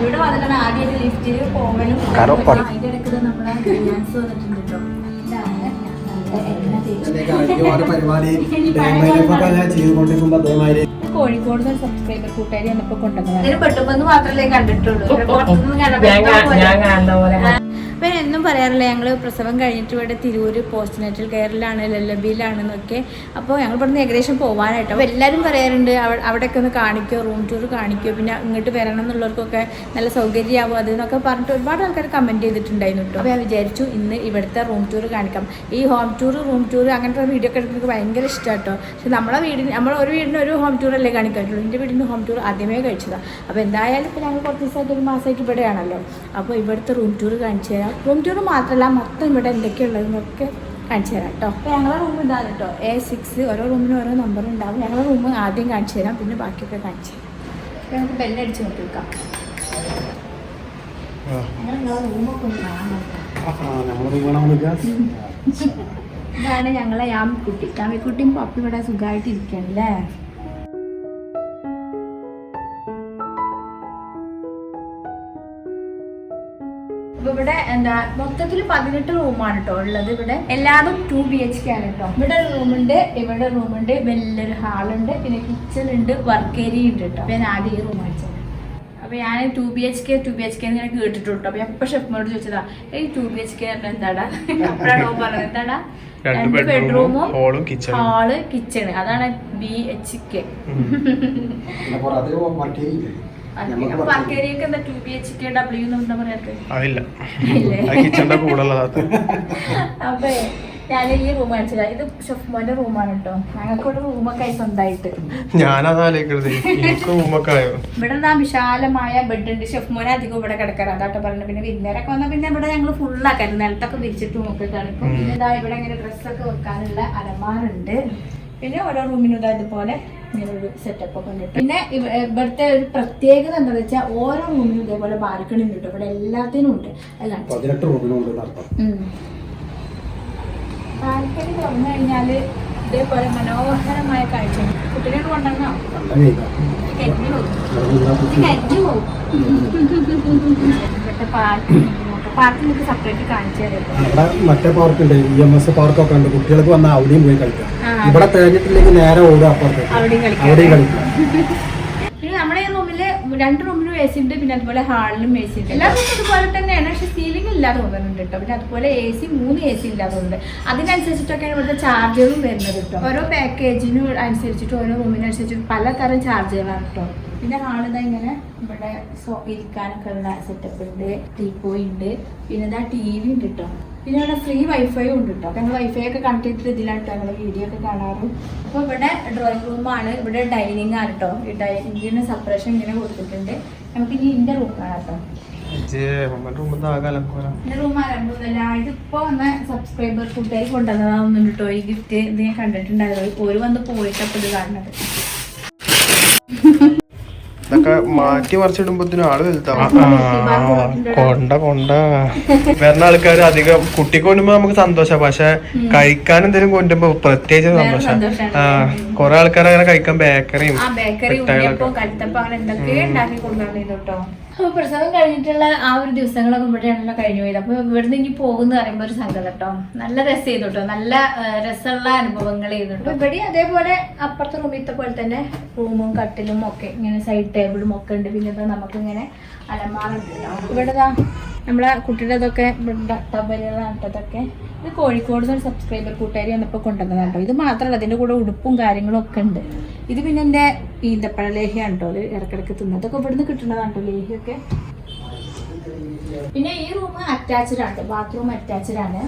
ഇവിടെ വന്നിട്ടാണ് ആദ്യമായിട്ട് ലിഫ്റ്റിൽ പോകലും കാരണം പ- അതിന്റെ ഇടയ്ക്ക് നമ്മളെ ഫിനാൻസ് വന്നിട്ടുണ്ട് കേട്ടോ. കോഴിക്കോട് സബ്സ്ക്രൈബർ കൂട്ടുകാരി വന്നപ്പോ കൊണ്ടുവന്നത് പെട്ടെന്ന് മാത്രമേ കണ്ടിട്ടുള്ളൂ. അപ്പം എന്നും പറയാറില്ല ഞങ്ങൾ പ്രസവം കഴിഞ്ഞിട്ട് ഇവിടെ തിരൂര് പോസ്റ്റ് നാറ്റൽ കെയറിലാണ് ലല്ലബിയിലാണെന്നൊക്കെ അപ്പോൾ ഞങ്ങൾ ഇവിടുന്ന് ഏകദേശം പോകാനായിട്ട് അപ്പോൾ എല്ലാവരും പറയാറുണ്ട് അവിടെ അവിടെയൊക്കെ ഒന്ന് കാണിക്കോ റൂം ടൂർ കാണിക്കോ പിന്നെ ഇങ്ങോട്ട് വരണം എന്നുള്ളവർക്കൊക്കെ നല്ല സൗകര്യമാവും അത് എന്നൊക്കെ പറഞ്ഞിട്ട് ഒരുപാട് ആൾക്കാർ കമന്റ് ചെയ്തിട്ടുണ്ടായിരുന്നു കേട്ടോ. അപ്പോൾ ഞാൻ വിചാരിച്ചു ഇന്ന് ഇവിടുത്തെ റൂം ടൂർ കാണിക്കാം. ഈ ഹോം ടൂർ റൂം ടൂർ അങ്ങനത്തെ വീഡിയോ ഒക്കെ എനിക്ക് ഭയങ്കര ഇഷ്ടമാണ് കേട്ടോ. പക്ഷെ നമ്മളെ വീടിന് നമ്മൾ ഒരു വീടിന് ഒരു ഹോം ടൂർ അല്ലേ കാണിക്കാറുള്ളൂ. എന്റെ വീടിന്റെ ഹോം ടൂർ ആദ്യമേ കഴിച്ചതാണ് അപ്പോൾ എന്തായാലും ഇപ്പോൾ ഞങ്ങൾ കുറച്ച് ദിവസമായിട്ട് ഒരു മാസമായിട്ട് ഇവിടെയാണല്ലോ. അപ്പോൾ ഇവിടുത്തെ റൂം ടൂർ കാണിച്ചു തരാം. റൂം ടൂർ മാത്രമല്ല മൊത്തം ഇവിടെ എന്തൊക്കെയുള്ളതെന്നൊക്കെ കാണിച്ചു തരാം കേട്ടോ അപ്പോൾ ഞങ്ങളെ റൂം ഇതാണ് കേട്ടോ എ സിക്സ് ഓരോ റൂമിനും ഓരോ നമ്പർ ഉണ്ടാവും. ഞങ്ങളെ റൂം ആദ്യം കാണിച്ചു തരാം പിന്നെ ബാക്കിയൊക്കെ കാണിച്ചു തരാം. അപ്പോൾ നമുക്ക് ബെല്ലടിച്ച് നോക്കി. വെക്കാം ഇതാണ് ഞങ്ങളെ യാമിക്കുട്ടി. യാമിക്കുട്ടിയും പപ്പി ഇവിടെ സുഖമായിട്ട് ഇരിക്കണല്ലേ ഇവിടെ എന്താ മൊത്തത്തിൽ പതിനെട്ട് റൂമാണ് കേട്ടോ ഉള്ളത്. ഇവിടെ എല്ലാതും ടു ബി എച്ച് കെ ആണ് കേട്ടോ ഇവിടെ റൂമുണ്ട് ഇവിടെ റൂമുണ്ട് വലിയൊരു ഹാളുണ്ട് പിന്നെ കിച്ചൺ ഉണ്ട് വർക്ക് ഏരിയ ഉണ്ട് കേട്ടോ ഞാൻ ആദ്യം ഈ റൂം അടിച്ചത്. അപ്പൊ ഞാൻ two B H K two B H K ഇങ്ങനെ കേട്ടിട്ടുണ്ട്. അപ്പൊ എപ്പോ ഷെഫ്മോട് ചോദിച്ചതാ ഈ ടു ബി എച്ച് കെ എന്താടാ? അപ്പോഴാണ് പറഞ്ഞത് എന്താടാ? രണ്ട് ബെഡ്റൂമും. ഹാൾ കിച്ചൺ അതാണ് ബി എച്ച് കെ അതില്ല. കിച്ചന്റെ കൂടെ ഉള്ളതാത്ത ഞാൻ ഈ റൂം ഇത് ഷെഫ്മോന്റെ റൂമാണ് കേട്ടോ ഞങ്ങൾക്ക് ഇവിടെ റൂമൊക്കെ ആയി സ്വന്തമായിട്ട് ഇവിടെ എന്താ വിശാലമായ ബെഡ് ഉണ്ട്. ഷെഫ്മോനെ അധികം ഇവിടെ കിടക്കാറ്. അതാട്ടോ പറഞ്ഞു പിന്നെ വിരുന്നേരൊക്കെ വന്നാൽ പിന്നെ ഇവിടെ ഞങ്ങൾ ഫുള്ളാക്കാറ് നിലത്തൊക്കെ വിരിച്ചിട്ട് നോക്കി കിടക്കും ഇതാ ഇവിടെ ഇങ്ങനെ ഡ്രസ്സൊക്കെ വെക്കാനുള്ള അലമാറുണ്ട് പിന്നെ ഓരോ റൂമിനും ഇതാ ഇതുപോലെ ഇങ്ങനെ ഒരു സെറ്റപ്പ് ഒക്കെ ഉണ്ട് പിന്നെ ഇവ- ഇവിടുത്തെ ഒരു പ്രത്യേകത എന്താണെന്ന് വെച്ചാൽ ഓരോ റൂമിനും ഇതേപോലെ ബാൽക്കണി ഉണ്ട് കേട്ടോ ഇവിടെ എല്ലാത്തിനും ഉണ്ട്. കാണിച്ചു പതിനെട്ട് റൂമിനുണ്ട് ബാൽക്കണി തുറന്നു കഴിഞ്ഞാൽ ഇതേപോലെ മനോഹരമായ കാഴ്ച. കുട്ടികൾ കൊണ്ടുവന്നോ? കരിഞ്ഞു പോകും. ഇവിടെ കരിഞ്ഞു പോകും. ഇവിടുത്തെ പാർക്ക് പാർക്ക് നിങ്ങൾക്ക് സെപ്പറേറ്റ് കാണിച്ചു മറ്റേ പാർക്കുണ്ട് ഇ എം എസ് പാർക്കൊക്കെ ഉണ്ട്. കുട്ടികൾക്ക് വന്നാൽ അവിടെയും പോയി കളിക്കാം. ഇവിടെ തേഞ്ഞിട്ടില്ലെങ്കിൽ നേരെ ഓടുക അപ്പുറത്തേക്ക്. അവിടെയും കളിക്കാം. അവിടെയും കളിക്കാം. പിന്നെ നമ്മുടെ ഈ റൂമിൽ രണ്ട് റൂമിലും എ സി ഉണ്ട് പിന്നെ അതുപോലെ ഹാളിലും എ സി ഉണ്ട്. എല്ലാ റൂമും ഇതുപോലെ തന്നെയാണ് പക്ഷെ സീലിംഗ് ഇല്ലാതെ തോന്നുന്നുണ്ട് കേട്ടോ പിന്നെ അതുപോലെ എ സി മൂന്ന് എ സി ഇല്ലാതെ തോന്നുന്നുണ്ട്. അതിനനുസരിച്ചിട്ടൊക്കെയാണ് ഇവിടുത്തെ ചാർജറും വരുന്നത് കേട്ടോ ഓരോ പാക്കേജിനും അനുസരിച്ചിട്ട് ഓരോ റൂമിനനുസരിച്ചിട്ട് പലതരം ചാർജറാണ് കേട്ടോ പിന്നെ ഹാളിതാ ഇങ്ങനെ ഇവിടെ സോ ഇരിക്കാനൊക്കെ ഉള്ള സെറ്റപ്പ് ഉണ്ട് ടീപ്പോയി ഉണ്ട്. പിന്നെ ഇതാ ടി വി ഉണ്ട് കേട്ടോ പിന്നെ ഇവിടെ ഫ്രീ വൈഫൈ ഉണ്ട് കേട്ടോ ഞങ്ങൾ വൈഫൈ ഒക്കെ കണക്ട് ചെയ്തിട്ട് ഇതിലാണ് കേട്ടോ ഞങ്ങൾ വീഡിയോ ഒക്കെ കാണാറ്. അപ്പോൾ ഇവിടെ ഡ്രോയിങ് റൂമാണ് ഇവിടെ ഡൈനിങ് ആണ് കേട്ടോ ഈ ഡൈനിങ്ങിന് സെപ്പറേഷൻ ഇങ്ങനെ കൊടുത്തിട്ടുണ്ട്. നമുക്ക് ഇനി ഇന്റെ റൂം കാണാം കേട്ടോ ഇതിപ്പോ വന്ന സബ്സ്ക്രൈബർ കൂട്ടുകാർ കൊണ്ടുവന്നതാവുന്നുണ്ട് കേട്ടോ ഈ ഗിഫ്റ്റ് ഇത് ഞാൻ കണ്ടിട്ടുണ്ടായിരുന്നു. ഒരു വന്ന് പോയിട്ടപ്പോൾ ഇത് കാണുന്നത്. ഇതൊക്കെ മാറ്റി മറിച്ചിടുമ്പോത്തിന് ആൾ വലുതാവും. കൊണ്ട കൊണ്ട. വരുന്ന ആൾക്കാർ അധികം കുട്ടിക്ക് കൊണ്ടുമ്പോ നമുക്ക് സന്തോഷം. പക്ഷെ കഴിക്കാൻ എന്തെങ്കിലും കൊണ്ടുമ്പോ പ്രത്യേകിച്ച് സന്തോഷം. ആ കൊറേ ആൾക്കാർ അങ്ങനെ കഴിക്കാൻ ബേക്കറിയും മിഠായികളൊക്കെ. പ്രസവം കഴിഞ്ഞിട്ടുള്ള ആ ഒരു ദിവസങ്ങളൊക്കെ ഇവിടെയാണല്ലോ കഴിഞ്ഞു പോയത്. അപ്പൊ ഇവിടുന്ന് ഇനി പോകുന്ന പറയുമ്പോ ഒരു സംഘം കേട്ടോ. നല്ല രസം ചെയ്തു കേട്ടോ. നല്ല രസമുള്ള അനുഭവങ്ങൾ ചെയ്തു കേട്ടോ. ഇവിടെ അതേപോലെ അപ്പുറത്തെ റൂമിലത്തെ പോലെ തന്നെ റൂമും കട്ടിലും ഒക്കെ ഇങ്ങനെ സൈഡ് ടേബിളും ഒക്കെ ഉണ്ട്. പിന്നെ നമുക്ക് ഇങ്ങനെ അലമാറുണ്ട് ഇവിടെ നമ്മളെ കുട്ടിയുടെ ഇതൊക്കെ ഇത് കോഴിക്കോട് നിന്ന് സബ്സ്ക്രൈബർ കൂട്ടുകാരി വന്നപ്പോൾ കൊണ്ടുവന്നതാണ് കേട്ടോ. ഇത് മാത്രമല്ല അതിന്റെ കൂടെ ഉടുപ്പും കാര്യങ്ങളും ഒക്കെ ഉണ്ട്. ഇത് പിന്നെ എന്റെ ഈന്തപ്പഴ ലേഹിയാണ് കേട്ടോ. അത് ഇടക്കിടക്ക് തിന്നത് അതൊക്കെ ഇവിടുന്ന് കിട്ടുന്നതാണ് കേട്ടോ ലേഹിയൊക്കെ. പിന്നെ ഈ റൂം അറ്റാച്ച്ഡ് ആണ് ബാത്റൂം അറ്റാച്ച്ഡ് ആണ്.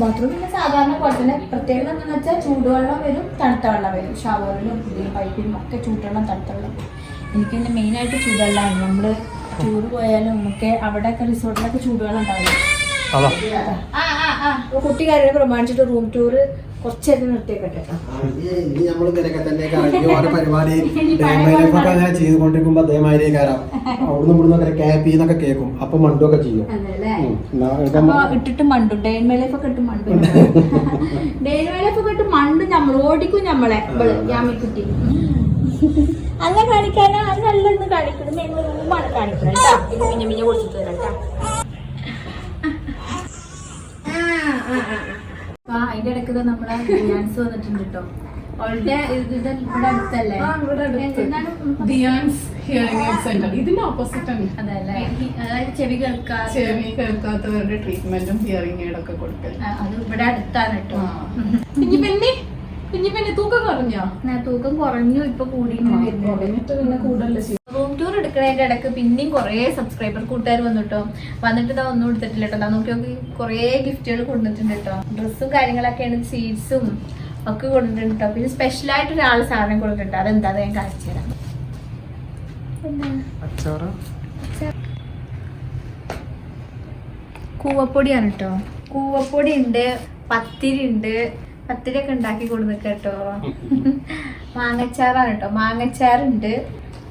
ബാത്റൂം പിന്നെ സാധാരണ പോലെ തന്നെ പ്രത്യേകത എന്താണെന്ന് വെച്ചാൽ ചൂടുവെള്ളം വരും തണുത്ത വെള്ളം വരും. ഷവറിലും പുതിയ പൈപ്പിലും ഒക്കെ ചൂടുവെള്ളം തണുത്ത വെള്ളം. എനിക്ക് പിന്നെ മെയിനായിട്ട് ചൂടുവെള്ളമാണ്. നമ്മൾ ടൂർ പോയാലും നമുക്ക് അവിടെയൊക്കെ റിസോർട്ടിലൊക്കെ ചൂടുവെള്ളം ഉണ്ടാവില്ല ആ ആ ആ. കുട്ടി കാര്യം പ്രമാണിച്ചിട്ട് റൂം ടൂർ കുറച്ചേരം നിർത്തിയേക്കട്ടെ ഇനി നമ്മൾ ഇങ്ങനെയൊക്കെ തന്നെ ഓരോ പരിപാടി അങ്ങനെ ചെയ്തുകൊണ്ടിരിക്കുമ്പോ അതേമാതിരി കയറാം അവിടുന്ന് ഇവിടുന്ന് ഒക്കെ ക്യാപ്പ് എന്നൊക്കെ കേൾക്കും അപ്പൊ മണ്ടുമൊക്കെ ചെയ്യും. ഇട്ടിട്ട് മണ്ടും. ഡെയിൻ മേലൊക്കെ ഇട്ട് മണ്ടും ഡെയിൻ മേലൊക്കെ ഇട്ട് മണ്ടും നമ്മൾ ഓടിക്കും നമ്മളെ ഇവൾ യാമിക്കുട്ടി. അല്ല കാണിക്കാനാ? അത് നല്ലൊന്ന് കാണിക്കണം. റൂമാണ് കാണിക്കണം കേട്ടോ ഇത് മിഞ്ഞ മിഞ്ഞ കൊടുത്തിട്ട് തരാം കേട്ടോ അതിന്റെ ഇടയ്ക്ക് നമ്മളെ ഡാൻസ് വന്നിട്ടുണ്ട് കേട്ടോ അവളുടെ ഇവിടെ അടുത്തല്ലേ? എന്താണ്? ദിയാൻസ് ഹിയറിംഗ് എയ്ഡ് സെന്റർ ഇതിന്റെ ഓപ്പോസിറ്റ് ആണ്. അതല്ലേ. അതായത് ചെവി കേൾക്കാതെ ചെവി കേൾക്കാത്തവരുടെ ട്രീറ്റ്മെന്റും ഹിയറിംഗ് എയ്ഡ് ഒക്കെ കൊടുക്കൽ ആ, അത് ഇവിടെ അടുത്താണ് കേട്ടോ കുഞ്ഞു പെണ്ണി കുഞ്ഞു പെണ്ണി തൂക്കം കുറഞ്ഞോ? ഞാൻ തൂക്കം കുറഞ്ഞു ഇപ്പൊ കൂടി കുറഞ്ഞിട്ട് പിന്നെ കൂടുതൽ റൂം ടൂർ എടുക്കുന്നതിന്റെ ഇടയ്ക്ക് പിന്നെയും കുറേ സബ്സ്ക്രൈബർ കൂട്ടുകാർ വന്നിട്ടോ. വന്നിട്ട് ഇതാ ഒന്നും എടുത്തിട്ടില്ല കേട്ടോ. നോക്കി നോക്കി കുറേ ഗിഫ്റ്റുകൾ കൊണ്ടുവന്നിട്ടുണ്ട് കേട്ടോ. ഡ്രസ്സും കാര്യങ്ങളൊക്കെയാണ് സീഡ്സും ഒക്കെ കൊണ്ടുവന്നിട്ടുണ്ട് കേട്ടോ. പിന്നെ സ്പെഷ്യലായിട്ട് ഒരാൾ സാധനം കൊടുത്തിട്ടുണ്ട് അതെന്താ? അത് ഞാൻ കാണിച്ചു തരാം. കൂവപ്പൊടിയാണ് കേട്ടോ. കൂവപ്പൊടി ഉണ്ട് പത്തിരി ഉണ്ട്. പത്തിരി ഒക്കെ ഉണ്ടാക്കി കൊടുക്കുക കേട്ടോ. മാങ്ങച്ചാറാണ് കേട്ടോ. മാങ്ങച്ചാറുണ്ട്.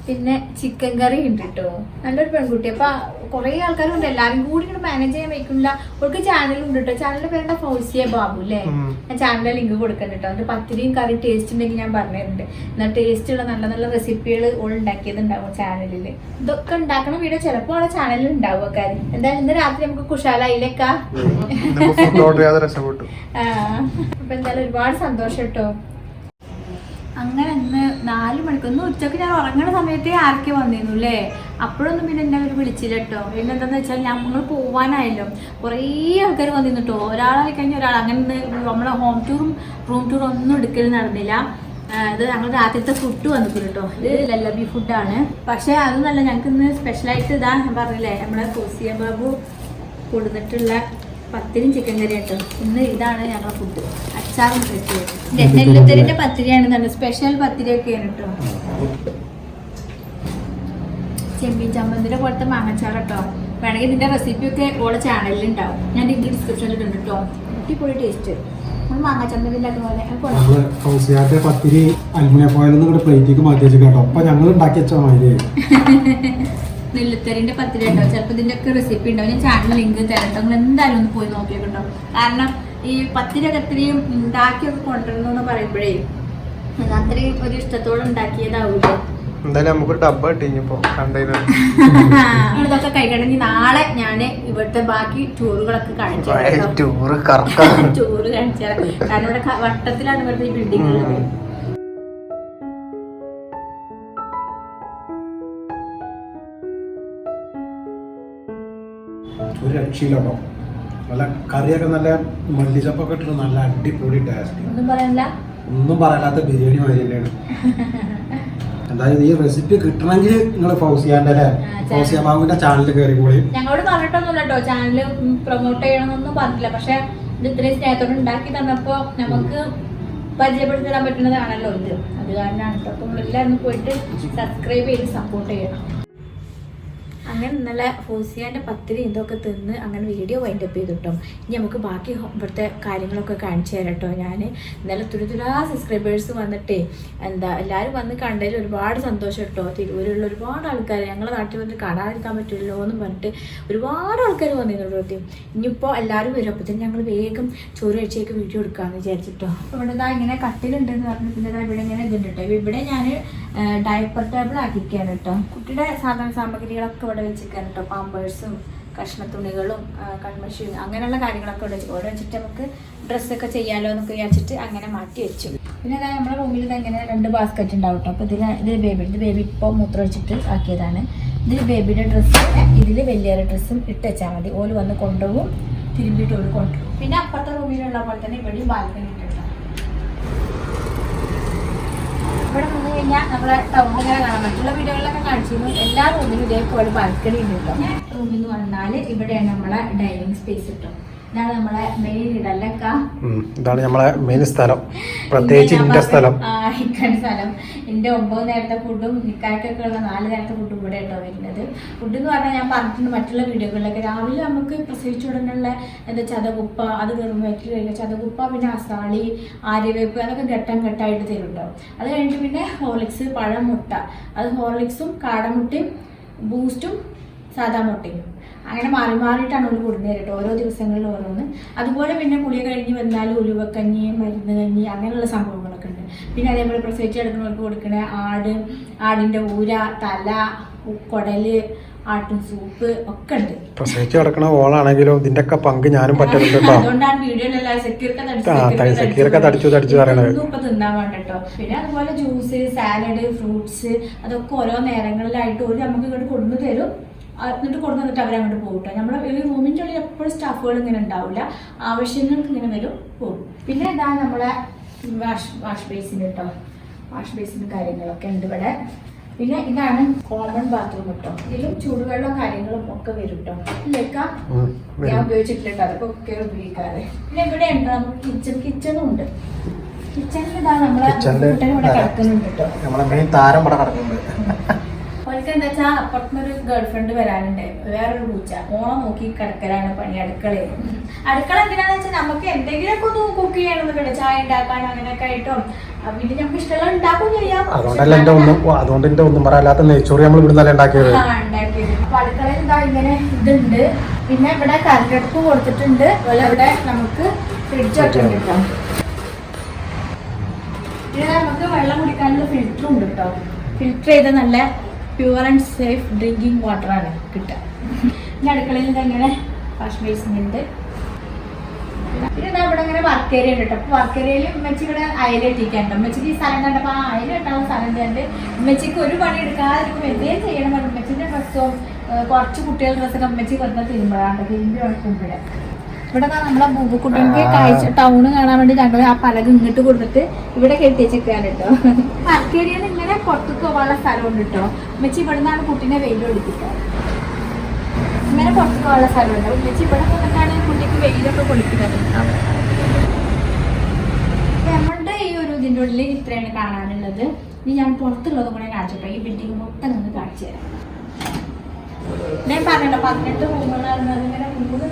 പിന്നെ ചിക്കൻ കറി ഉണ്ട് കേട്ടോ നല്ലൊരു പെൺകുട്ടി. അപ്പൊ കുറെ ആൾക്കാരുണ്ട്. എല്ലാരും കൂടി ഇങ്ങനെ മാനേജ് ചെയ്യാൻ വയ്ക്കുന്നില്ല. ഒരു ചാനൽ ചാനലുണ്ട് കേട്ടോ ചാനലിന്റെ പേരുടെ ഫൗസിയ ബാബു അല്ലേ. ഞാൻ ചാനലിലെ ലിങ്ക് കൊടുക്കുന്നുണ്ട് കേട്ടോ അതിന്റെ പത്തിരിയും കറി ടേസ്റ്റ് ഉണ്ടെങ്കിൽ ഞാൻ പറഞ്ഞിട്ടുണ്ട് എന്നാൽ ടേസ്റ്റ് ഉള്ള നല്ല നല്ല റെസിപ്പികൾ ഓൾ ഉണ്ടാക്കിയത് ഉണ്ടാവും ചാനലിൽ ഇതൊക്കെ ഉണ്ടാക്കണ വീഡിയോ ചിലപ്പോൾ അവളെ ചാനലിൽ ഉണ്ടാവും കാര്യം എന്തായാലും ഇന്ന് രാത്രി നമുക്ക് കുശാലായില്ലേക്കാ? അപ്പൊ എന്തായാലും ഒരുപാട് സന്തോഷം കേട്ടോ അങ്ങനെ ഇന്ന് നാല് മണിക്ക് ഒന്ന് ഉച്ചയ്ക്ക് ഞാൻ ഉറങ്ങുന്ന സമയത്തേ ആർക്കെ വന്നിരുന്നു അല്ലേ അപ്പോഴൊന്നും പിന്നെ എന്നെ അവർ വിളിച്ചില്ല കേട്ടോ പിന്നെ എന്താന്ന് വെച്ചാൽ ഞങ്ങൾ പോവാനായല്ലോ. കുറേ ആൾക്കാർ വന്നിരുന്നു കേട്ടോ ഒരാളായി കഴിഞ്ഞ ഒരാൾ. അങ്ങനെ നമ്മളെ ഹോം ടൂറും റൂം ടൂറും ഒന്നും എടുക്കൽ നടന്നില്ല. ഇത് ഞങ്ങൾ രാത്രിത്തെ ഫുഡ് വന്നിട്ടുണ്ട് കേട്ടോ ഇത് ലല്ലബി ഫുഡാണ് പക്ഷേ അതൊന്നല്ല ഞങ്ങൾക്ക് ഇന്ന് സ്പെഷ്യലായിട്ട് ഇതാ ഞാൻ പറഞ്ഞില്ലേ നമ്മുടെ കോസിയ ബാബു കൊടുത്തിട്ടുള്ള പത്തിരിയും ചിക്കൻ കറി കേട്ടോ. ഇന്ന് ഇതാണ് ഞങ്ങളുടെ ഫുഡ് അച്ചാറും നെല്ലത്തരിന്റെ പത്തിരിയാണ് നല്ല സ്പെഷ്യൽ പത്തിരിയൊക്കെയാണ് കേട്ടോ. ചെമ്മീൻ ചമ്മന്തിന്റെ പോലത്തെ മാങ്ങച്ചാർ കേട്ടോ. വേണമെങ്കിൽ ഇതിന്റെ റെസിപ്പി ഒക്കെ ഓളെ ചാനലിൽ ഉണ്ടാവും ഞാൻ ലിങ്ക് ഡിസ്ക്രിപ്ഷനിൽ ഇട്ടുണ്ട് കേട്ടോ. അടിപൊളി ടേസ്റ്റ് ഹൗസിയാത്തെ പത്തിരി അലുമിനിയം ഫോയിലൊന്നും കൂടെ പ്ലേറ്റിക്ക് മാറ്റി വെച്ചു കേട്ടോ. അപ്പൊ ഞങ്ങൾ ഉണ്ടാക്കി വെച്ചാൽ മാതിരി നെല്ലുത്തരിന്റെ പത്തിരി ഉണ്ടാവും ചിലപ്പോൾ ഇതിന്റെ ഒക്കെ റെസിപ്പി ഉണ്ടാവും ഞാൻ ചാനൽ ലിങ്ക് തരാം നിങ്ങൾ എന്തായാലും ഒന്ന് പോയി നോക്കിയിട്ടുണ്ടോ കാരണം ഈ പത്തിരിയൊക്കെ ഇത്രയും ഉണ്ടാക്കിയൊക്കെ കൊണ്ടുവരണമെന്ന് പറയുമ്പോഴേ അത് അത്രയും ഒരു ഇഷ്ടത്തോടെ ഉണ്ടാക്കിയതാവൂലേ? എന്തായാലും നമുക്കൊരു ഡബ്ബ കണ്ടെയ്നർ. ഇതൊക്കെ കഴിക്കണമെങ്കിൽ നാളെ ഞാൻ ഇവിടുത്തെ ബാക്കി ടൂറുകളൊക്കെ കാണിച്ചു. ടൂറ് ടൂറ് കാണിച്ചു കാരണം ഇവിടെ വട്ടത്തിലാണ് ഇവിടുത്തെ ഈ ബിൽഡിംഗ് ഉള്ളത് ഒരു രക്ഷയില്ല നല്ല കറിയൊക്കെ നല്ല മല്ലിച്ചപ്പൊക്കെ ഇട്ടിട്ട് നല്ല അടിപൊളി ടേസ്റ്റ് ഒന്നും പറയാത്ത ബിരിയാണി മാതിരിയാണ് എന്തായാലും ഈ റെസിപ്പി കിട്ടണമെങ്കിൽ നിങ്ങൾ ഫൗസിയാന്റെ അല്ലേ? ഫൗസിയ ബാബുവിന്റെ ചാനലിൽ കയറി കൂടി. ഞങ്ങളോട് പറഞ്ഞിട്ടൊന്നുമില്ല കേട്ടോ ചാനൽ പ്രൊമോട്ട് ചെയ്യണമെന്നൊന്നും പറഞ്ഞില്ല. പക്ഷെ ഇത് ഇത്രയും സ്നേഹത്തോടെ ഉണ്ടാക്കി തന്നപ്പോ നമുക്ക് പരിചയപ്പെടുത്തി തരാൻ പറ്റുന്നതാണല്ലോ ഇത്. അത് കാരണമാണ്. അപ്പോൾ എല്ലാവരും പോയിട്ട് സബ്സ്ക്രൈബ് ചെയ്ത് സപ്പോർട്ട് ചെയ്യണം. അങ്ങനെ ഇന്നലെ ഫോസിയാന്റെ പത്തിരി ഇതൊക്കെ തിന്ന് അങ്ങനെ വീഡിയോ വൈൻഡപ്പ് ചെയ്തു കേട്ടോ ഇനി നമുക്ക് ബാക്കി ഇവിടുത്തെ കാര്യങ്ങളൊക്കെ കാണിച്ചു തരാം കേട്ടോ ഞാൻ ഇന്നലെ തുരുതുരാ സബ്സ്ക്രൈബേഴ്സ് വന്നിട്ടേ എന്താ എല്ലാവരും വന്ന് കണ്ടതിൽ ഒരുപാട് സന്തോഷം കേട്ടോ തിരൂരിലുള്ള ഒരുപാട് ആൾക്കാർ ഞങ്ങളെ നാട്ടിൽ വന്നിട്ട് കാണാതിരിക്കാൻ പറ്റില്ലല്ലോ എന്ന് പറഞ്ഞിട്ട് ഒരുപാട് ആൾക്കാർ വന്നിരുന്നു കേട്ടോ ഇനിയിപ്പോൾ എല്ലാവരും വരും. അപ്പോഴത്തേക്കും ഞങ്ങൾ വേഗം ചോറ് കഴിച്ചേക്ക് വീഡിയോ എടുക്കാമെന്ന് വിചാരിച്ചിട്ടോ. അപ്പോൾ ഇവിടെ ഇങ്ങനെ കട്ടിലുണ്ടെന്ന് പറഞ്ഞിട്ടുണ്ടെങ്കിൽ ഇവിടെ ഇങ്ങനെ ഇതുണ്ട് കേട്ടോ ഇവിടെ ഞാൻ ഡയപ്പർ ടേബിൾ ആക്കിക്കാണ് കേട്ടോ. കുട്ടിയുടെ സാധന സാമഗ്രികളൊക്കെ ഇവിടെ വെച്ചിരിക്കാൻ കേട്ടോ. പാമ്പേഴ്സും കഷ്ണ തുണികളും കൺമഷീൻ അങ്ങനെയുള്ള കാര്യങ്ങളൊക്കെ ഇവിടെ വെച്ചു ഇവിടെ വെച്ചിട്ട് നമുക്ക് ഡ്രസ്സൊക്കെ ചെയ്യാലോ എന്നൊക്കെ വിചാരിച്ചിട്ട് അങ്ങനെ മാറ്റി വെച്ചു. പിന്നെ അതായത് നമ്മുടെ റൂമിൽ ഇത് ഇങ്ങനെ രണ്ട് ബാസ്ക്കറ്റ് ഉണ്ടാവും കേട്ടോ. അപ്പോൾ ഇതിൽ ഇതിൽ ബേബി ഇത് ബേബി ഇപ്പോൾ മൂത്രം വെച്ചിട്ട് ആക്കിയതാണ്. ഇതിൽ ബേബിയുടെ ഡ്രസ്സ് ഇതിൽ വലിയൊരു ഡ്രസ്സും ഇട്ട് വെച്ചാൽ മതി. ഓൽ വന്ന് കൊണ്ടുപോകും തിരുമ്പിയിട്ട് ഓൽ കൊണ്ടുപോകും പിന്നെ അപ്പുറത്തെ റൂമിലുള്ള പോലെ തന്നെ ഇവിടെയും ബാൽക്കണി ഉണ്ട് കേട്ടോ ഇവിടെ നിന്ന് കഴിഞ്ഞാൽ നമ്മളെ ടൗണിൽ ഇങ്ങനെ കാണാൻ മറ്റുള്ള വീടുകളിലൊക്കെ കാണിച്ചിരുന്നു. എല്ലാ റൂമിലും ഇതേപോലെ ബാൽക്കണി ഉണ്ട് കേട്ടോ റൂമിൽ നിന്ന് വന്നാൽ ഇവിടെയാണ് നമ്മളെ ഡൈനിങ് സ്പേസ് കിട്ടും ഇതാണ് നമ്മളെ മെയിൻ ഇടല്ലക്ക ഇതാണ് നമ്മളെ മെയിൻ സ്ഥലം. പ്രത്യേകിച്ച് ഇന്റെ സ്ഥലം. എന്റെ സ്ഥലം. ഒമ്പത് നേരത്തെ ഫുഡും നിക്കാക്കൊക്കെ ഉള്ള നാല് നേരത്തെ ഫുഡും ഇവിടെ കേട്ടോ വരുന്നത്. ഫുഡ് എന്ന് പറഞ്ഞാൽ ഞാൻ പറഞ്ഞിട്ടുണ്ട് മറ്റുള്ള വീഡിയോകളിലൊക്കെ. രാവിലെ നമുക്ക് പ്രസവിച്ച ഉടനെയുള്ള എന്താ ചതകുപ്പ അത് വെറും വയറ്റിൽ കഴിക്കുക ചതകുപ്പ പിന്നെ അസാളി ആര്യവേപ്പ് അതൊക്കെ ഘട്ടം ഘട്ടമായിട്ട് തരുന്നുണ്ടോ അത് കഴിഞ്ഞിട്ട് പിന്നെ ഹോർലിക്സ് പഴം മുട്ട. അത് ഹോർലിക്സും കാടമുട്ടയും ബൂസ്റ്റും സാധാ മുട്ടയും. അങ്ങനെ മാറി മാറിയിട്ടാണ് ഒരു കൊടുന്നത് കേട്ടോ ഓരോ ദിവസങ്ങളിൽ ഓരോന്ന്. അതുപോലെ പിന്നെ കുളി കഴിഞ്ഞ് വന്നാൽ ഉലുവക്കഞ്ഞി മരുന്ന് കഞ്ഞി അങ്ങനെയുള്ള സംഭവങ്ങളൊക്കെ ഉണ്ട്. പിന്നെ അതേപോലെ പ്രസവിച്ച് എടുക്കുന്നവർക്ക് കൊടുക്കണ ആട് ആടിന്റെ ഊര തല കുടൽ ആട്ടും സൂപ്പ് ഒക്കെ ഉണ്ട്. പ്രസവിച്ച് കിടക്കണ ഓളാണെങ്കിലും ഇതിന്റെ ഒക്കെ പങ്ക് ഞാനും പറ്റുന്നുണ്ട് സെക്യൂരൊക്കെ തടിച്ചു തടിച്ചു പറയണത്. ഇപ്പൊ തിന്നാൻ വേണ്ടട്ടോ പിന്നെ അതുപോലെ ജ്യൂസ് സാലഡ് ഫ്രൂട്ട്സ് അതൊക്കെ ഓരോ നേരങ്ങളിലായിട്ട് ഒരു നമുക്ക് ഇങ്ങോട്ട് കൊണ്ടു തരും. ആ, എന്നിട്ട് കൊണ്ടു വന്നിട്ട് അവരങ്ങോട്ട് പോകട്ടെ കേട്ടോ നമ്മുടെ ഈ റൂമിന്റെ ഉള്ളിൽ എപ്പോഴും സ്റ്റാഫുകൾ ഇങ്ങനെ ഉണ്ടാവില്ല ആവശ്യങ്ങൾക്ക് ഇങ്ങനെ വരും പോകും. പിന്നെ ഇതാ നമ്മളെ വാഷ് വാഷ് ബേസിൻ കേട്ടോ വാഷ് ബേസിന്റെ കാര്യങ്ങളൊക്കെ ഉണ്ട് ഇവിടെ. പിന്നെ ഇതാണ് കോമൺ ബാത്റൂം കേട്ടോ ഇതിലും ചൂടുവെള്ളം കാര്യങ്ങളും ഒക്കെ വരും കേട്ടോ ഇല്ലേക്കാ ഞാൻ. ഉപയോഗിച്ചിട്ടില്ല അതൊക്കെ ഒക്കെ ഉപയോഗിക്കാറ്. പിന്നെ ഇവിടെ ഉണ്ട് നമുക്ക് കിച്ചൺ കിച്ചണും ഉണ്ട്. കിച്ചണിൽ ഇതാ നമ്മളെ കിടക്കുന്നുണ്ട് കേട്ടോ നമ്മളെ മെയിൻ താരം ഇവിടെ കിടക്കുന്നുണ്ട്. അവർക്ക് എന്താ വെച്ചാൽ അപ്പുറത്തുനിന്നൊരു ഗേൾ ഫ്രണ്ട് വരാനുണ്ട്. വേറൊരു പൂച്ച. ഓണം നോക്കി കിടക്കലാണ് പണി അടുക്കളയിൽ. അടുക്കള എന്തിനാന്ന് വെച്ചാൽ നമുക്ക് എന്തെങ്കിലുമൊക്കെ ഒന്ന് കുക്ക് ചെയ്യണമെന്ന് കേട്ടോ ചായ ഉണ്ടാക്കാൻ അങ്ങനെയൊക്കെ ആയിട്ടും. പിന്നെ നമുക്ക് ഇഷ്ടമുള്ള ഉണ്ടാക്കും ചെയ്യാം. അതുകൊണ്ടല്ല എന്റെ ഒന്നും അതുകൊണ്ട് എന്റെ ഒന്നും നെയ്ച്ചോറ് നമ്മൾ ഉണ്ടാക്കിയത്? ഉണ്ടാക്കിയത്. അപ്പൊ അടുക്കളയിൽ എന്താ ഇങ്ങനെ ഇതുണ്ട്. പിന്നെ ഇവിടെ കരണ്ടടുപ്പ് കൊടുത്തിട്ടുണ്ട്. അതുപോലെ ഇവിടെ നമുക്ക് ഫ്രിഡ്ജ് ഒക്കെ ഉണ്ട് കേട്ടോ. പിന്നെ നമുക്ക് വെള്ളം കുടിക്കാനുള്ള ഫിൽറ്ററും ഉണ്ട് കേട്ടോ. ഫിൽറ്റർ ചെയ്ത നല്ല pure and safe drinking water ആണ് കിട്ടുക. പിന്നെ അടുക്കളയിൽ തന്നെ വാഷ് ബേസിൻ ഉണ്ട് പിന്നെ ഇവിടെ ഇങ്ങനെ വർക്ക് ഏരിയ ഉണ്ട് കേട്ടോ അപ്പൊ വർക്ക് ഏരിയയിൽ ഉമ്മച്ചി ഇവിടെ അയല കേട്ടോ ഉമ്മച്ചിക്ക് ഈ സ്ഥലം കണ്ടപ്പോൾ ആ അയല ഉണ്ടാവും സ്ഥലം കണ്ട് ഉമ്മച്ചിക്ക് ഒരു പണി എടുക്കാതിരിക്കും എന്തേ ചെയ്യണം ഉമ്മച്ചിന്റെ ഡ്രസ്സും കുറച്ച് കുട്ടികളുടെ ഡ്രസ്സൊക്കെ ഉമ്മച്ചി വന്നാൽ തിരുമ്പോഴാണ് തിരുമ്പോഴാണ് ഉണക്കുമ്പോഴേ. ഇവിടെ നമ്മളെ ബൂബുക്കുട്ടിക്ക് കാഴ്ച ടൗണ് കാണാൻ വേണ്ടി ഞങ്ങൾ ആ പലക ഇങ്ങോട്ട് കൊടുത്തിട്ട് ഇവിടെ കെട്ടിച്ചിരിക്കുകയാണ് കേട്ടോ വർക്ക് ഏരിയയിൽ ഇങ്ങനെ പുറത്തേക്ക് പോകാനുള്ള സ്ഥലമുണ്ട് കേട്ടോ ഉമ്മച്ചി ഇവിടെ നിന്നാണ് കുട്ടീനെ വെയിൽ ഒളിപ്പിക്കാറ് ഇങ്ങനെ പുറത്ത് പോകാനുള്ള സ്ഥലമുണ്ട്. ഉമ്മച്ചി ഇവിടെ നിന്നിട്ടാണ് കുട്ടിക്ക് വെയിലൊക്കെ കൊടുക്കുന്നത്. നമ്മളുടെ ഈ ഒരു ഇതിന്റെ ഉള്ളിൽ ഇത്രയാണ് കാണാനുള്ളത്. ഇനി ഞാൻ പുറത്തുള്ളത് കൂടെ കാണിച്ചിട്ടോ ഈ ബിൽഡിംഗ് മൊത്തം നിന്ന് കാണിച്ചു തരാം. ഞാൻ പറഞ്ഞല്ലോ പതിനെട്ട് റൂമുകളായിരുന്നു അതിങ്ങനെ മൂന്ന്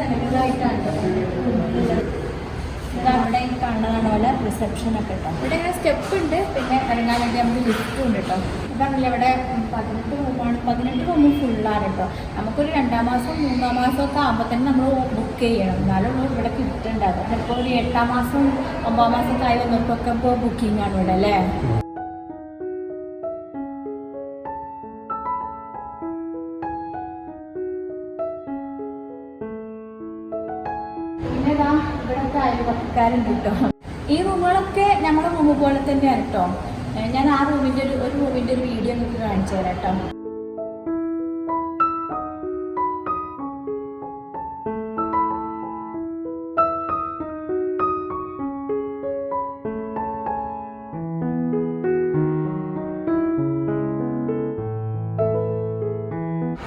ഇത് അവിടെ കാണുന്നതാണ് റിസപ്ഷൻ ഒക്കെ കേട്ടോ ഇവിടെ ഇങ്ങനെ സ്റ്റെപ്പ് ഉണ്ട് പിന്നെ ഇറങ്ങാൻ വേണ്ടി നമുക്ക് ലിഫ്റ്റും ഉണ്ട് കേട്ടോ ഇതാണല്ലോ ഇവിടെ പതിനെട്ട് റൂമാണ് പതിനെട്ട് റൂം ഫുള്ളാണ് കേട്ടോ നമുക്കൊരു രണ്ടാം മാസം മൂന്നാം മാസം ഒക്കെ ആകുമ്പോൾ തന്നെ നമ്മൾ ബുക്ക് ചെയ്യണം. എന്നാലും ഇവിടെ കിട്ടുന്നുണ്ടാകും ഇപ്പോൾ ഒരു എട്ടാം മാസം ഒമ്പതാം മാസം ആയി വന്നവർക്കൊക്കെ ഇപ്പോൾ ബുക്കിംഗ് ആണ് ഇവിടെ അല്ലേ? അയൽവക്കക്കാരുണ്ട് കേട്ടോ. ഈ റൂമുകളൊക്കെ ഞങ്ങളുടെ റൂം പോലെ തന്നെയാണ് കേട്ടോ ഞാൻ ആ റൂമിന്റെ ഒരു ഒരു റൂമിന്റെ ഒരു വീഡിയോ നിങ്ങൾക്ക് കാണിച്ചു തരാം കേട്ടോ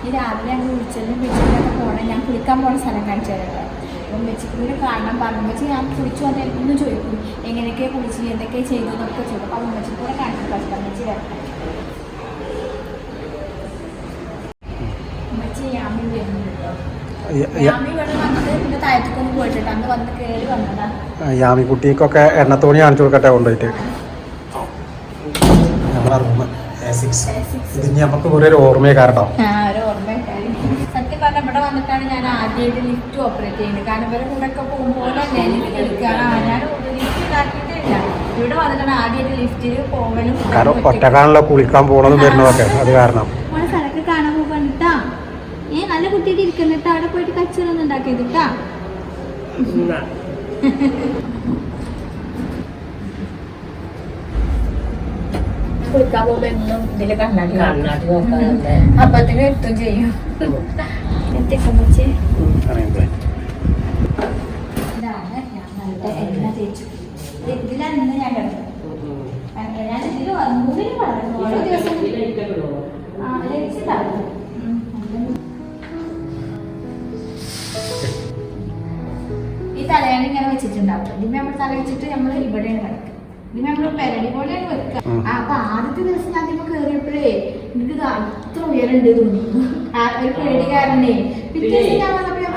രാവിലെ ഞങ്ങൾ വിളിച്ചതിനും വിളിച്ചതിനൊക്കെ പോകണം ഞാൻ കുളിക്കാൻ പോണ സ്ഥലം കാണിച്ചു തരാം കേട്ടോ അപ്പം വെച്ചിട്ട് കാണാൻ പറഞ്ഞു വെച്ച് ഞാൻ കുളിച്ചു വന്ന ഒന്ന് ചോദിക്കും കുളിച്ചു കുളിച്ച് ചെയ്തു എന്നൊക്കെ ചോദിക്കും അപ്പം ഉമ്മച്ചി കൂടെ കാണിച്ചു പറ്റും ഉമ്മച്ചി അമ്മച്ചി യാമി യാമി യാമിക്കുട്ടിക്കൊക്കെ എണ്ണത്തോണി കാണിച്ചു കൊടുക്കട്ടെ കൊണ്ടുപോയിട്ട് നമ്മളെ റൂം ഇത് ഞമ്മക്ക് നമുക്ക് കുറെ ഒരു ഓർമ്മയെ കാരണം ആ, ഒരു ഓർമ്മയൊക്കെയായി. സത്യം പറഞ്ഞാൽ ഇവിടെ വന്നിട്ടാണ് ഞാൻ ആദ്യമായിട്ട് ലിഫ്റ്റ് ഓപ്പറേറ്റ് ചെയ്യുന്നത്. കാരണം ഇവരെ കൂടെ ഒക്കെ പോകുമ്പോൾ തന്നെ ലിഫ്റ്റ് കളിക്കാറ് ഞാൻ ലിഫ്റ്റ് ഉണ്ടാക്കിയിട്ടില്ല ഇവിടെ വന്നിട്ടാണ് ആദ്യമായിട്ട് ലിഫ്റ്റിൽ പോകലും കാരണം ഒറ്റക്കാണല്ലോ കുളിക്കാൻ പോകണമെന്ന് വരുന്നതൊക്കെ. അത് കാരണം. സ്ഥലമൊക്കെ കാണാൻ പോകണ്ടാ ഏ നല്ല കുട്ടിയിട്ട് ഇരിക്കുന്നിട്ട് അവിടെ പോയിട്ട് കച്ചറൊന്നും ഉണ്ടാക്കിയതിട്ടാ കുളിക്കാൻ പോകുമ്പോ എന്നും ഇതിൽ കണ്ണാടി കണ്ണാടി നോക്കാറുണ്ട് അപ്പത്തിന് എത്തും ചെയ്യും എത്തിക്കുമ്പച്ചേ ഇതാണ് ഞാൻ നല്ല എണ്ണ തേച്ചു ഇത് ഇതിലാണ് ഇന്ന് ഞാൻ കിടന്നത് ഞാൻ ഇതിൽ മൂന്നിന് പറഞ്ഞു ഓരോ ദിവസം ആ ലഭിച്ചതാണ് വെച്ചിട്ടുണ്ടാവും. ഇതിന് നമ്മൾ തലയിച്ചിട്ട് നമ്മൾ ഇവിടെയാണ് കിടക്കുക ഇതിന് നമ്മൾ പെരടി പോലെയാണ് വെക്കുക അപ്പൊ ആദ്യത്തെ ദിവസം ഞാൻ ഇതിപ്പോ കയറിയപ്പോഴേ എനിക്ക് ഇത് അത്ര ഉയരണ്ട് തോന്നി ആ ഒരു പേടി കാരണേ. പിറ്റേ ദിവസം ഞാൻ വന്നപ്പോ ഞാൻ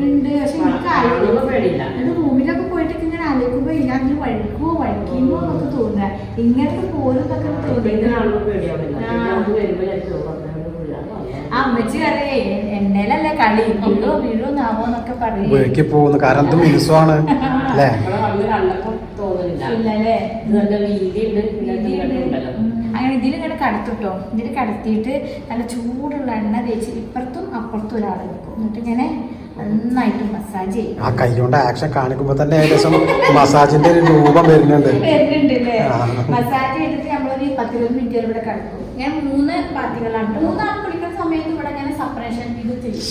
ഉണ്ട്. പക്ഷെ എനിക്ക് റൂമിലൊക്കെ പോയിട്ട് ഇങ്ങനെ ആലോചിക്കുമ്പോ ഇല്ല അതിന് വഴുക്കുമോ വഴുക്കുമോ എന്നൊക്കെ തോന്നുക ഇങ്ങനത്തെ പോലും തോന്നുന്നു പിന്നെ അമ്മച്ചി അറിയേ എന്നേലല്ല കളി? വീഴോ വീഴോ നാമോ എന്നൊക്കെ പറയും. വീട്ടിൽ പോകുന്നു. കാരണം ഇത് മിനുസമാണ് അല്ലേ? തോന്നുന്നില്ല. അങ്ങനെ ഇതിലിങ്ങനെ കടത്തിട്ടോ? ഇതിൽ കടത്തിയിട്ട് നല്ല ചൂടുള്ള എണ്ണ തേച്ച് ഇപ്പുറത്തും അപ്പുറത്തും ഒരാൾ വെക്കും. എന്നിട്ട് ഇങ്ങനെ നന്നായിട്ട് മസാജ് ചെയ്യും. ആ കൈ കൊണ്ട് ആക്ഷൻ കാണിക്കുമ്പോ തന്നെ ഏകദേശം മസാജിന്റെ ഒരു രൂപം വരുന്നുണ്ട്. മസാജ് ചെയ്തിട്ട് നമ്മളൊരു പത്തിരുപത് മിനിറ്റ് വരെ ഇവിടെ കിടക്കും. ഞാൻ മൂന്ന് പാർട്ടികളാണ് മൂന്നാൾ കുളിക്കുന്ന സമയത്ത് ഇവിടെ ഞാൻ സപ്പറേഷൻ ഇത് ചെയ്യും.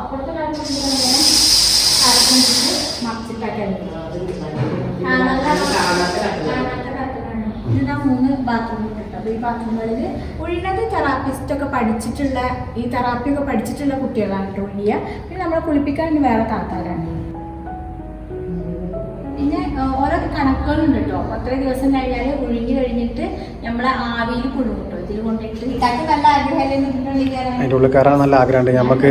അപ്പുറത്തെ ഇങ്ങനെ ഇതിനാ മൂന്ന് ബാത്റൂം ഉണ്ട് അപ്പൊ ഈ ബാത്റൂമുകളിൽ ഒഴിയുന്നത് തെറാപ്പിസ്റ്റ് ഒക്കെ പഠിച്ചിട്ടുള്ള ഈ തെറാപ്പി ഒക്കെ പഠിച്ചിട്ടുള്ള കുട്ടികളാണ് കേട്ടോ ഒഴിയുക പിന്നെ നമ്മളെ കുളിപ്പിക്കാൻ വേറെ താത്താരാണ്. പിന്നെ ഓരോ കണക്കുകളുണ്ട് കേട്ടോ അത്ര ദിവസം കഴിഞ്ഞാൽ ഒഴിഞ്ഞു കഴിഞ്ഞിട്ട് നമ്മളെ ആവിയിൽ കുടുങ്ങും കേട്ടോ. ഇതിൽ കൊണ്ടിട്ട് നല്ല? അതിന്റെ ഉള്ളിൽ കയറാൻ നല്ല ആഗ്രഹമുണ്ട്. നമുക്ക്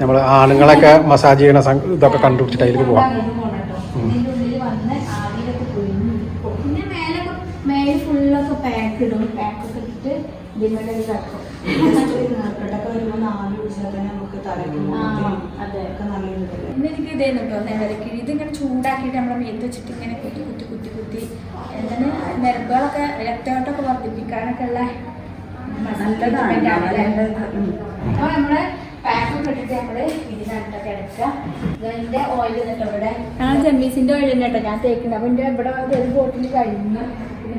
നമ്മൾ ആണുങ്ങളൊക്കെ മസാജ് ചെയ്യണ ഇതൊക്കെ കണ്ടുപിടിച്ചിട്ട് അതിലേക്ക് പോവാം. പിന്നെ മേലെ മേലെ ഫുള്ളൊക്കെ പാക്ക് ഇടും. പാക്ക് ഒക്കെ ഇട്ടിട്ട് ഇതിന്മേലെ ഇത് കിടക്കും ആ, അതെ. പിന്നെ എനിക്ക് ഇതേന്ന് കേട്ടോ നേരക്കിഴി ഇതിങ്ങനെ ചൂടാക്കിയിട്ട് നമ്മുടെ മേത്ത് വെച്ചിട്ട് ഇങ്ങനെ കുത്തി കുത്തി കുത്തി കുത്തി എന്താണ് നെരമ്പുകളൊക്കെ രക്തയോട്ടമൊക്കെ വർദ്ധിപ്പിക്കാനൊക്കെ ഉള്ള നല്ലതാണ്. അപ്പൊ നമ്മൾ നമ്മൾ ആ ജമ്മീസിന്റെ ഓയിൽ തന്നെ കേട്ടോ ഞാൻ തേക്കുന്നത്. അപ്പൊ എന്റെ ഇവിടെ ഒരു ബോട്ടിൽ കഴിഞ്ഞു.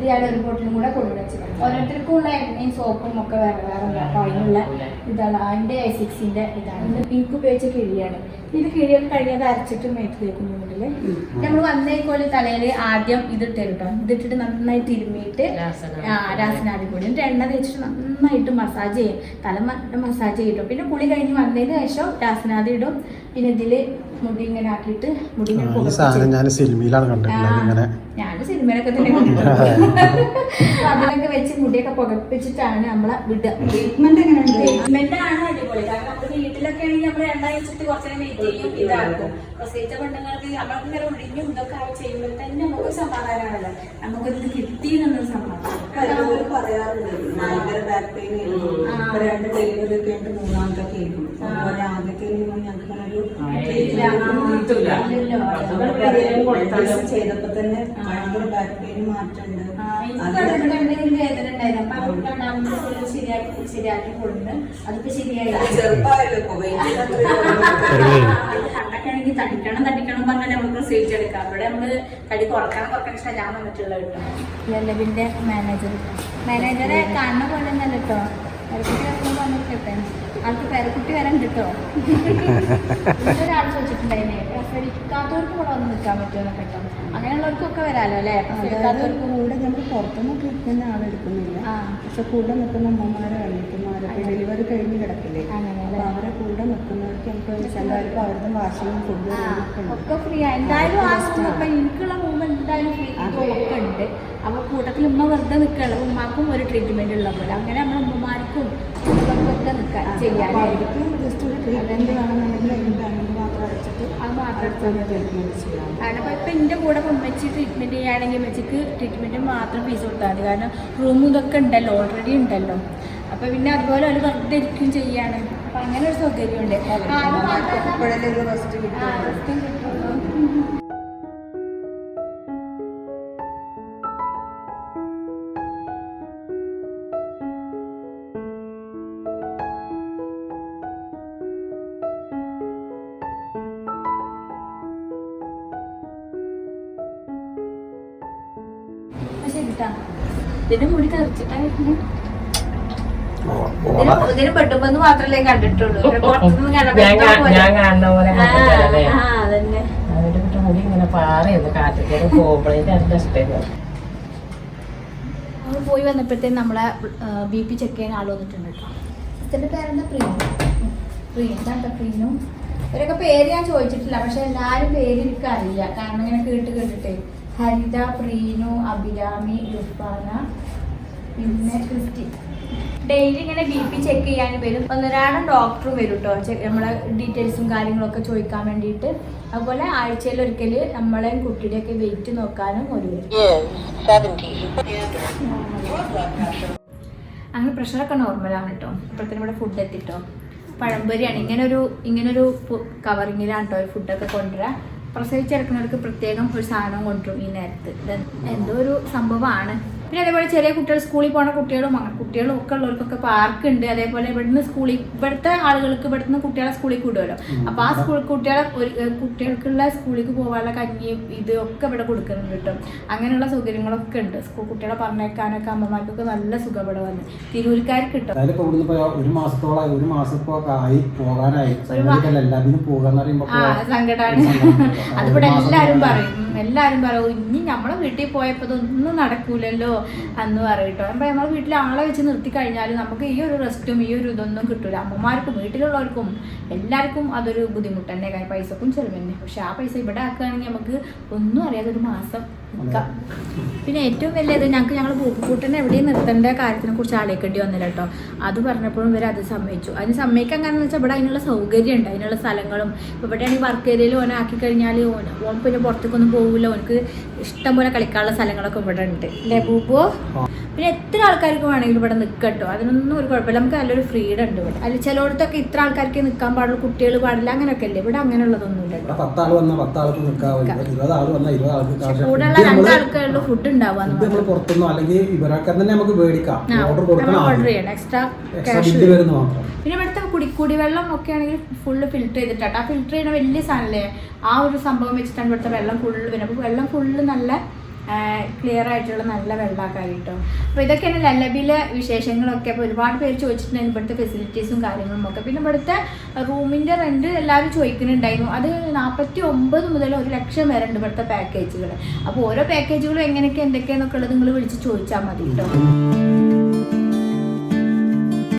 ഇത് ഞാൻ ഒരു ബോട്ടിലും കൂടെ കൊണ്ടുവച്ചു ഓരോരുത്തർക്കും ഉള്ള എണ്ണയും സോപ്പും ഒക്കെ വേറെ വേറെ ഉണ്ട് അപ്പൊ അതിനുള്ള ഇതാണ് അതിന്റെ സിക്സിന്റെ ഇതാണ്. ഇത് പിങ്ക് ഉപയോഗിച്ച കിഴിയാണ്. ഇത് കിഴിയൊക്കെ കഴിഞ്ഞത് അരച്ചിട്ട് മേത്ത് തേക്കുന്നുണ്ടെങ്കിൽ നമ്മൾ വന്നേക്കോൽ തലയിൽ ആദ്യം ഇതിട്ട് കേട്ടോ ഇതിട്ടിട്ട് നന്നായി തിരുമ്മിയിട്ട് രാസനാദി. പൊടി. എന്നിട്ട് എണ്ണ തേച്ചിട്ട് നന്നായിട്ട് മസാജ് ചെയ്യും. തല മസാജ് ചെയ്യും പിന്നെ കുളി കഴിഞ്ഞ് വന്നതിന് ശേഷം രാസനാദി ഇടും. പിന്നെ ഇതിൽ മുടി ഇങ്ങനെ ആക്കിയിട്ട് മുടി ഈ സാധനം ഞാൻ സിനിമയിലാണ് കണ്ടിട്ടുള്ളത് ഇങ്ങനെ. ഞാൻ സിനിമയിലൊക്കെ തന്നെ അതിലൊക്കെ വെച്ച് മുടിയൊക്കെ പുകപ്പിച്ചിട്ടാണ് നമ്മളെ വിടുക. ട്രീറ്റ്മെന്റ് എങ്ങനെ ട്രീറ്റ്മെന്റ് ആണ് അടിപൊളി. കാരണം നമുക്ക് വീട്ടിലൊക്കെ ആണെങ്കിൽ നമ്മൾ വെച്ചിട്ട് കുറച്ചു വെയിറ്റ് ചെയ്യും ഇതാക്കും. പ്രസവിച്ച പെണ്ണുങ്ങൾക്ക് നമ്മൾക്ക് ഇങ്ങനെ ഒഴിഞ്ഞും ഇതൊക്കെ ആയി ചെയ്യുമ്പോൾ തന്നെ നമുക്ക് സമാധാനമാണല്ലോ. നമുക്കിത് കിട്ടി എന്നുള്ളൊരു സമാധാനം പറയാറുണ്ട് ഭയങ്കര ബാക്ക് പെയിൻ രണ്ട് ഡെലിവറി ഒക്കെ ഉണ്ട് മൂന്നാമത്തെ കേൾക്കും ചെയ്തപ്പോ തന്നെ ഭയങ്കര ബാക്ക് ശരിയാക്കി ശരിയാക്കി കൊടുത്ത് അതിപ്പോ ശരിയായി തടിക്കണം തടിക്കണം പറഞ്ഞാൽ നമ്മൾ പ്രസവിച്ചെടുക്കാം അവിടെ നമ്മൾ തടി കുറയ്ക്കാൻ കുറയ്ക്കാൻ ഞാൻ വന്നിട്ടുള്ള കേട്ടോ. ലല്ലബിന്റെ മാനേജർ മാനേജറെ കാണുന്ന പോലെ തന്നെ കേട്ടോ. പറഞ്ഞിട്ടെ ആൾക്ക് പേരക്കുട്ടി വരാൻ കിട്ടോ ഒരാൾ ചോദിച്ചിട്ടുണ്ടായിരുന്നേ പ്രസവിക്കാത്തവർക്ക് ഇവിടെ വന്ന് നിൽക്കാൻ പറ്റുമോ കേട്ടോ അങ്ങനെയുള്ളവർക്കൊക്കെ വരാലോ അല്ലേ? പ്രസവിക്കാത്തവർക്ക് കൂടെ നമ്മൾ പുറത്തുനിന്ന് ട്രീറ്റ്മെന്റ് ആളെടുക്കുന്നില്ല ആ. പക്ഷെ കൂടെ നിൽക്കുന്ന അമ്മമാരോ അനിയത്തിമാരോ ഡെലിവറി കഴിഞ്ഞ് കിടക്കില്ലേ? അങ്ങനെ അപ്പൊ അല്ലേ അവരെ കൂടെ നിൽക്കുന്നവർക്ക് നമുക്ക് ചിലവർക്ക് അവരുടെ വാശിയും ഫുഡും ആ, ഒക്കെ ഫ്രീ എന്തായാലും എനിക്കുള്ള റൂം എന്തായാലും ഫ്രീ ഒക്കെ ഉണ്ട്. അപ്പൊ കൂട്ടത്തിൽ ഉമ്മ വെറുതെ നിൽക്കുകയുള്ള ഉമ്മാക്കും ഒരു ട്രീറ്റ്മെന്റ് ഉള്ള പോലെ. അങ്ങനെ നമ്മൾ ഉമ്മമാർക്കും ഉമ്മകൾക്കൊക്കെ നിൽക്കാൻ ചെയ്യാനായിരിക്കും. ജസ്റ്റ് ഒരു ട്രീറ്റ്മെന്റ് വേണമെന്നുണ്ടെങ്കിൽ അതിന്റെ മാത്രം അടച്ചിട്ട് അത് മാത്രം അടുത്തൊരു ട്രീറ്റ്മെന്റ് ചെയ്യാം. കാരണം ഇപ്പൊ ഇപ്പൊ എന്റെ കൂടെ ഉമ്മച്ചി ട്രീറ്റ്മെന്റ് ചെയ്യുകയാണെങ്കിൽ ഉമ്മച്ചിക്ക് ട്രീറ്റ്മെന്റ് മാത്രം ഫീസ് കൊടുത്താൽ മതി. കാരണം റൂം ഇതൊക്കെ ഉണ്ടല്ലോ ഓൾറെഡി ഉണ്ടല്ലോ. അപ്പൊ പിന്നെ അതുപോലെ അവർ വെറുതെ ഇരിക്കും ചെയ്യാണ്. അപ്പൊ അങ്ങനെ ഒരു സൗകര്യമുണ്ട്. ആ, ഫസ്റ്റ് കിട്ടും ഇതിന്റെ മുടി തെറിച്ചിട്ടായിരുന്നു. ഇതിന് മാത്രല്ലേ കണ്ടിട്ടുള്ളൂ. പുറത്തുനിന്ന് പോയി വന്നപ്പോഴത്തേ നമ്മളെ ബി പി ചെക്ക് ചെയ്യാൻ ആൾ വന്നിട്ടുണ്ട് കേട്ടോ. ഇതിന്റെ പേരെന്താ പ്രീന്താണ്ട പ്രീനും ഇവരൊക്കെ പേര് ഞാൻ ചോദിച്ചിട്ടില്ല പക്ഷെ എല്ലാരും പേര് എനിക്ക് അറിയില്ല കാരണം ഇങ്ങനെ കേട്ട് കേട്ടിട്ടേ. ഹരിത പ്രീനു അഭിരാമി റുഫാന പിന്നെ ക്രിസ്റ്റി. ഡെയിലി ഇങ്ങനെ ബി പി ചെക്ക് ചെയ്യാൻ വരും. ഒന്നൊരാളും ഡോക്ടർ വരും കേട്ടോ നമ്മളെ ഡീറ്റെയിൽസും കാര്യങ്ങളൊക്കെ ചോദിക്കാൻ വേണ്ടിയിട്ട്. അതുപോലെ ആഴ്ചയിൽ ഒരിക്കൽ നമ്മളെയും കുട്ടിയുടെയൊക്കെ വെയിറ്റ് നോക്കാനും ഒരു അങ്ങനെ പ്രഷറൊക്കെ നോർമലാണ് കേട്ടോ അപ്പോഴത്തേനും ഇവിടെ ഫുഡ് എത്തിട്ടോ. പഴംപൊരിയാണ്. ഇങ്ങനൊരു ഇങ്ങനൊരു കവറിങ്ങിലാണ് കേട്ടോ ഫുഡൊക്കെ കൊണ്ടുവരാം. പ്രസവിച്ചെടുക്കുന്നവർക്ക് പ്രത്യേകം ഒരു സാധനം കൊണ്ടുവരും ഈ നേരത്ത്. എന്തോ ഒരു സംഭവമാണ്. പിന്നെ അതേപോലെ ചെറിയ കുട്ടികൾ സ്കൂളിൽ പോണ കുട്ടികളും അങ്ങനെ കുട്ടികളും ഒക്കെ ഉള്ളവർക്കൊക്കെ പാർക്ക് ഉണ്ട്. അതേപോലെ ഇവിടുന്ന് സ്കൂളിൽ ഇവിടുത്തെ ആളുകൾക്ക് ഇവിടുന്ന് കുട്ടികളെ സ്കൂളിൽ കൂടുമല്ലോ അപ്പോൾ ആ സ്കൂൾ കുട്ടികളെ ഒരു കുട്ടികൾക്കുള്ള സ്കൂളിലേക്ക് പോകാനുള്ള കഞ്ഞിയും ഇതൊക്കെ ഒക്കെ ഇവിടെ കൊടുക്കുന്നുണ്ട് കേട്ടോ. അങ്ങനെയുള്ള സൗകര്യങ്ങളൊക്കെ ഉണ്ട്. സ്കൂൾ കുട്ടികളെ പറഞ്ഞേക്കാനൊക്കെ അമ്മമാർക്കൊക്കെ നല്ല സുഖം ഇവിടെ വന്ന് തിരൂർക്കാർക്ക് കിട്ടും ഒരു മാസത്തോളം ഒരു മാസം ഇപ്പൊ ആയി പോകാനായി. സങ്കടമാണ് അതിവിടെ എല്ലാരും പറയും. എല്ലാവരും എല്ലാരും പറയും ഇനി നമ്മളെ വീട്ടിൽ പോയപ്പോ ഒന്നും നടക്കൂലല്ലോ. എന്ന് പറയട്ടോ. അപ്പൊ നമ്മളെ വീട്ടിൽ ആളെ വെച്ച് നിർത്തി കഴിഞ്ഞാൽ നമുക്ക് ഈ ഒരു റെസ്റ്റും ഈ ഒരു ഇതൊന്നും കിട്ടൂല. അമ്മമാർക്കും വീട്ടിലുള്ളവർക്കും എല്ലാവർക്കും അതൊരു ബുദ്ധിമുട്ട് തന്നെ കാര്യം പൈസക്കും ചെലവ് തന്നെ പക്ഷെ ആ പൈസ ഇവിടെ ആക്കുകയാണെങ്കിൽ നമുക്ക് ഒന്നും അറിയാതെ ഒരു മാസം പിന്നെ ഏറ്റവും വലിയത് ഞങ്ങൾക്ക് ഞങ്ങൾ പൂപ്പൂട്ടിനെ എവിടെയും നിർത്തേണ്ട കാര്യത്തിനെ കുറിച്ച് ആലോചിക്കേണ്ടി വന്നില്ല കേട്ടോ അത് പറഞ്ഞപ്പോഴും ഇവർ അത് സമ്മതിച്ചു. അതിന് സമ്മതിക്കാൻ കാരണം എന്ന് വെച്ചാൽ ഇവിടെ അതിനുള്ള സൗകര്യം ഉണ്ട്. അതിനുള്ള സ്ഥലങ്ങളും ഇവിടെയാണെങ്കിൽ വർക്ക് ഏരിയയിൽ ഓനെ ആക്കി കഴിഞ്ഞാൽ ഓൻ ഓൻ പിന്നെ പുറത്തേക്കൊന്നും പോകില്ല ഓനക്ക് ഇഷ്ടം പോലെ കളിക്കാനുള്ള സ്ഥലങ്ങളൊക്കെ ഇവിടെ ഉണ്ട്. അല്ലേ പൂപ്പോ? പിന്നെ എത്ര ആൾക്കാർക്ക് വേണമെങ്കിലും ഇവിടെ നിൽക്കട്ടോ അതിനൊന്നും ഒരു കുഴപ്പമില്ല. നമുക്ക് നല്ലൊരു ഫ്രീഡം ഉണ്ട് ഇവിടെ. അതിൽ ചിലയിടത്തൊക്കെ ഇത്ര ആൾക്കാർക്ക് നിൽക്കാൻ പാടുള്ളൂ കുട്ടികൾ പാടില്ല. അങ്ങനെയൊക്കെ അല്ലേ? ഇവിടെ അങ്ങനെയുള്ളതൊന്നുമില്ല കേട്ടോ നമ്മൾ ഫുഡ് ഉണ്ടാവാന്ന് നമ്മൾ പുറത്തുനിന്നോ അല്ലെങ്കിൽ ഇവരൊക്കെ തന്നെ നമുക്ക് മേടിക്കാം. ഓർഡർ കൊടുക്കണം ഓർഡർ ചെയ്യണം. എക്സ്ട്രാ ക്യാഷ് വരുന്ന മാത്രം. പിന്നെ ഇവിടുത്തെ കുടി കുടിവെള്ളം ഒക്കെ ആണെങ്കിൽ ഫുള്ള് ഫിൽറ്റർ ചെയ്തിട്ടാണ് ആ ഫിൽറ്റർ ചെയ്യുന്ന വലിയ സാധനമല്ലേ ആ ഒരു സംഭവം വെച്ചിട്ടാണ് ഇവിടുത്തെ വെള്ളം ഫുള്ള് വരുന്നത് അപ്പോൾ വെള്ളം ഫുള്ള് നല്ല ക്ലിയർ ആയിട്ടുള്ള നല്ല വെള്ളമാക്കാൻ കേട്ടോ അപ്പോൾ ഇതൊക്കെയാണ് ലല്ലബിലെ വിശേഷങ്ങളൊക്കെ അപ്പോൾ ഒരുപാട് പേര് ചോദിച്ചിട്ടുണ്ടായിരുന്നു ഇവിടുത്തെ ഫെസിലിറ്റീസും കാര്യങ്ങളും ഒക്കെ. പിന്നെ ഇവിടുത്തെ റൂമിന്റെ റെന്റ് എല്ലാവരും ചോദിക്കുന്നുണ്ടായിരുന്നു. അത് നാൽപ്പത്തി ഒമ്പത് മുതൽ ഒരു ലക്ഷം വരെ ഉണ്ട് ഇവിടുത്തെ പാക്കേജുകൾ അപ്പോൾ ഓരോ പാക്കേജുകളും എങ്ങനെയൊക്കെ എന്തൊക്കെയാണെന്നൊക്കെ ഉള്ളത് നിങ്ങൾ വിളിച്ച് ചോദിച്ചാൽ മതി കേട്ടോ